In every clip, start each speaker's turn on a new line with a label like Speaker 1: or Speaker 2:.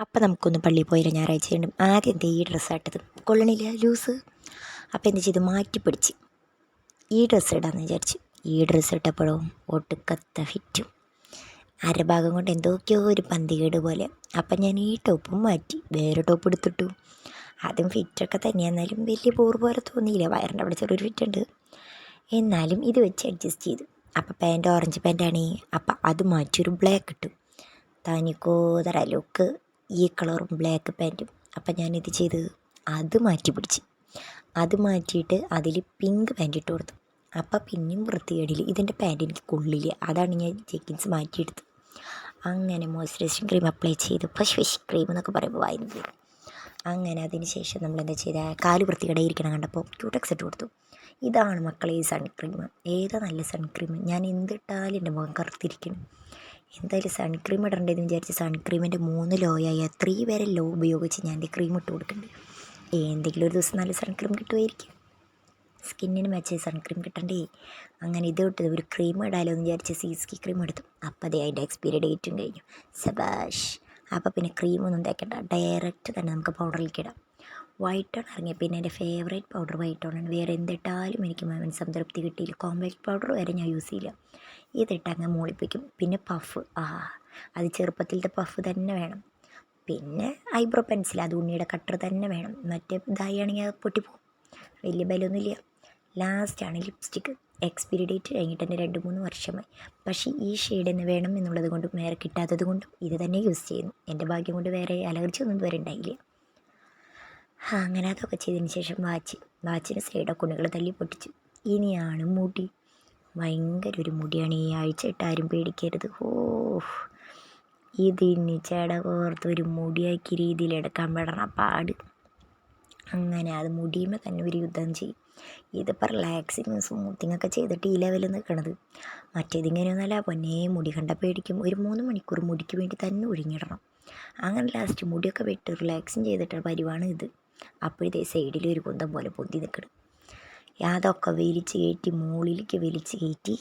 Speaker 1: അപ്പം നമുക്കൊന്ന് പള്ളിയിൽ പോയില്ല ഞായറാഴ്ച ഉണ്ട് ആദ്യം ഈ ഡ്രസ്സ് ഇട്ടത്. കൊള്ളണില്ല ലൂസ്. അപ്പം എന്ത് ചെയ്തു? മാറ്റി പിടിച്ച്. ഈ ഡ്രസ്സ് ഇടാമെന്ന് വിചാരിച്ചു ഈ ഡ്രസ്സ് ഇട്ടപ്പോഴും ഒട്ടുക്കത്ത ഫിറ്റും അരഭാഗം കൊണ്ട് എന്തൊക്കെയോ ഒരു പന്തികേട് പോലെ. അപ്പം ഞാൻ ഈ ടോപ്പും മാറ്റി വേറെ ടോപ്പ് എടുത്തിട്ടു. അതും ഫിറ്റൊക്കെ തന്നെയാണെന്നാലും വലിയ പോറ് പോലെ തോന്നിയില്ല. വയറിന്റെ അവിടെ ചെറിയൊരു ഫിറ്റ് ഉണ്ട്. എന്നാലും ഇത് വെച്ച് അഡ്ജസ്റ്റ് ചെയ്തു. അപ്പം പാന്റ് ഓറഞ്ച് പാന്റാണ് അപ്പം അത് മാറ്റി ഒരു ബ്ലാക്ക് ഇട്ടു. തനിക്കോതറ ലുക്ക് ഈ കളറും ബ്ലാക്ക് പാന്റും. അപ്പം ഞാനിത് ചെയ്ത് അത് മാറ്റി പിടിച്ച്. അത് മാറ്റിയിട്ട് അതിൽ പിങ്ക് പാന്റ് ഇട്ട് കൊടുത്തു. അപ്പം പിന്നെയും വൃത്തികേടില്ല ഇതിന്റെ പാന്റ് എനിക്ക് കൊള്ളില്ല. അതാണ് ഞാൻ ജെക്കിൻസ് മാറ്റിയെടുത്തത് അങ്ങനെ മോയ്സ്ചറൈസിങ് ക്രീം അപ്ലൈ ചെയ്ത്. പശു ക്രീം എന്നൊക്കെ പറയുമ്പോൾ വായിന്നത് അങ്ങനെ അതിന് ശേഷം നമ്മൾ എന്താ ചെയ്ത? കാൽ വൃത്തികേടായിരിക്കണം കണ്ടപ്പോൾ ക്യൂടെക്സ് ഇട്ട് കൊടുത്തു. ഇതാണ് മക്കളെ ഈ സൺക്രീം ഏതാ നല്ല സൺക്രീം ഞാൻ എന്തിട്ടാലും എന്റെ മുഖം കറുത്തിരിക്കണം. എന്തായാലും സൺക്രീം ഇടേണ്ടതെന്ന് വിചാരിച്ച് സൺക്രീമിന്റെ മൂന്ന് ലോയായ ത്രീ വരെ ലോ ഉപയോഗിച്ച് ഞാൻ എന്റെ ക്രീം ഇട്ട് കൊടുക്കുന്നുണ്ട് എന്തെങ്കിലും ഒരു ദിവസം നല്ല സൺക്രീം കിട്ടുമായിരിക്കും സ്കിന്നിന് മെച്ച സൺക്രീം കിട്ടണ്ടേ? അങ്ങനെ ഇത് ഇട്ടത് ഒരു ക്രീം ഇടാലോ എന്ന് വിചാരിച്ച് സീസ്കി ക്രീം എടുത്തു. അപ്പോൾ അതേ അതിന്റെ എക്സ്പീരി ഡേറ്റും കഴിഞ്ഞു. സബാഷ് അപ്പോൾ പിന്നെ ക്രീമൊന്നും തേക്കണ്ട. ഡയറക്റ്റ് തന്നെ നമുക്ക് പൗഡറിലേക്ക് ഇടാം. വൈറ്റ് ടോൺ ഇറങ്ങിയ പിന്നെ എന്റെ ഫേവറേറ്റ് പൗഡർ വൈറ്റ് ടോണാണ് വേറെ എന്തിട്ടാലും എനിക്ക് സംതൃപ്തി കിട്ടിയില്ല. കോമ്പാക്ട് പൗഡർ വരെ ഞാൻ യൂസ് ചെയ്യില്ല. ഇതിട്ട് അങ്ങ് മൂളിപ്പിക്കും. പിന്നെ പഫ് ആ അത് ചെറുപ്പത്തിലത്തെ പഫ് തന്നെ വേണം. പിന്നെ ഐബ്രോ പെൻസിൽ അത് ഉണ്ണിയുടെ കട്ടർ തന്നെ വേണം. മറ്റേ ഇതായാണെങ്കിൽ അത് പൊട്ടിപ്പോകും വലിയ ബലമൊന്നുമില്ല. ലാസ്റ്റാണ് ലിപ്സ്റ്റിക്ക് എക്സ്പിരി ഡേറ്റ് കഴിഞ്ഞിട്ട് തന്നെ രണ്ട് മൂന്ന് വർഷമായി. പക്ഷേ ഈ ഷെയ്ഡ് തന്നെ വേണം എന്നുള്ളത് കൊണ്ടും വേറെ കിട്ടാത്തത് കൊണ്ടും ഇത് തന്നെ യൂസ് ചെയ്യുന്നു. എന്റെ ഭാഗ്യം കൊണ്ട് വേറെ അലർജി ഒന്നും ഇതുവരെ ഉണ്ടായില്ല. അങ്ങനെ അതൊക്കെ ചെയ്തതിന് ശേഷം വാച്ച് വാച്ചിന് സൈഡൊക്കെ കുണികൾ തല്ലി പൊട്ടിച്ചു. ഇനിയാണ് മുടി. ഭയങ്കര ഒരു മുടിയാണ് ഈ ആഴ്ച ഇട്ട് ആരും പേടിക്കരുത്. ഓ ഇതിന് ചേട കോർത്ത് ഒരു മുടിയാക്കി രീതിയിൽ എടുക്കാൻ പെടണ. പാട്. അങ്ങനെ അത് മുടിയുമ്പോൾ തന്നെ ഒരു യുദ്ധം ചെയ്യും. ഇതിപ്പോൾ റിലാക്സിങ്ങും സ്മൂത്തിങ് ഒക്കെ ചെയ്തിട്ട് ഈ ലെവലിൽ നിൽക്കണത് മറ്റേതിങ്ങനെയൊന്നുമല്ല പൊന്നേ മുടി കണ്ട പേടിക്കും. ഒരു മൂന്ന് മണിക്കൂർ മുടിക്ക് വേണ്ടി തന്നെ ഒഴിഞ്ഞിടണം. അങ്ങനെ ലാസ്റ്റ് മുടിയൊക്കെ വിട്ട് റിലാക്സിങ് ചെയ്തിട്ടുള്ള പരിവാണ് ഇത്. അപ്പോഴത്തെ സൈഡിൽ ഒരു കുന്തം പോലെ പൊന്തി നിൽക്കണം അതൊക്കെ വലിച്ച് കയറ്റി മുകളിലേക്ക് വലിച്ച് കയറ്റി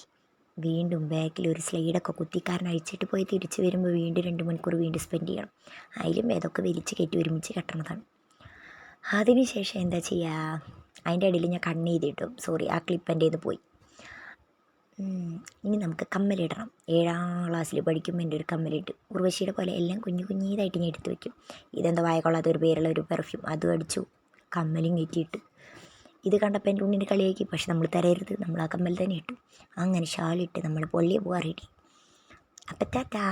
Speaker 1: വീണ്ടും ബാക്കിൽ ഒരു സ്ലൈഡൊക്കെ കുത്തിക്കാരൻ അഴിച്ചിട്ട് പോയി തിരിച്ച് വരുമ്പോൾ വീണ്ടും രണ്ട് മണിക്കൂർ വീണ്ടും സ്പെൻഡ് ചെയ്യണം. അതിലും ഏതൊക്കെ വലിച്ച് കയറ്റി ഒരുമിച്ച് കെട്ടണതാണ്. അതിനുശേഷം എന്താ ചെയ്യുക അതിന്റെ ഇടയിൽ ഞാൻ കണ്ണെഴുതിയിട്ടും സോറി ആ ക്ലിപ്പ് എന്റെ ഇത് പോയി. ഇനി നമുക്ക് കമ്മലിടണം. ഏഴാം ക്ലാസ്സിൽ പഠിക്കുമ്പോൾ എന്റെ ഒരു കമ്മലിട്ട്. ഉർവശിയുടെ പോലെ എല്ലാം കുഞ്ഞു കുഞ്ഞീതായിട്ട് ഞാൻ എടുത്ത് വയ്ക്കും ഇതെന്താ വായ കൊള്ളാത്ത ഒരു പേരുള്ള ഒരു പെർഫ്യൂം അതും അടിച്ചു കമ്മലും കയറ്റിയിട്ട്. ഇത് കണ്ടപ്പോൾ എന്റെ ഉണ്ണിന്റെ കളിയാക്കി. പക്ഷെ നമ്മൾ തരരുത്. നമ്മൾ ആ കമ്മൽ തന്നെ ഇട്ടു. അങ്ങനെ ഷാളിട്ട് നമ്മൾ പൊള്ളിയെ പോകാൻ അപ്പം ടാറ്റാ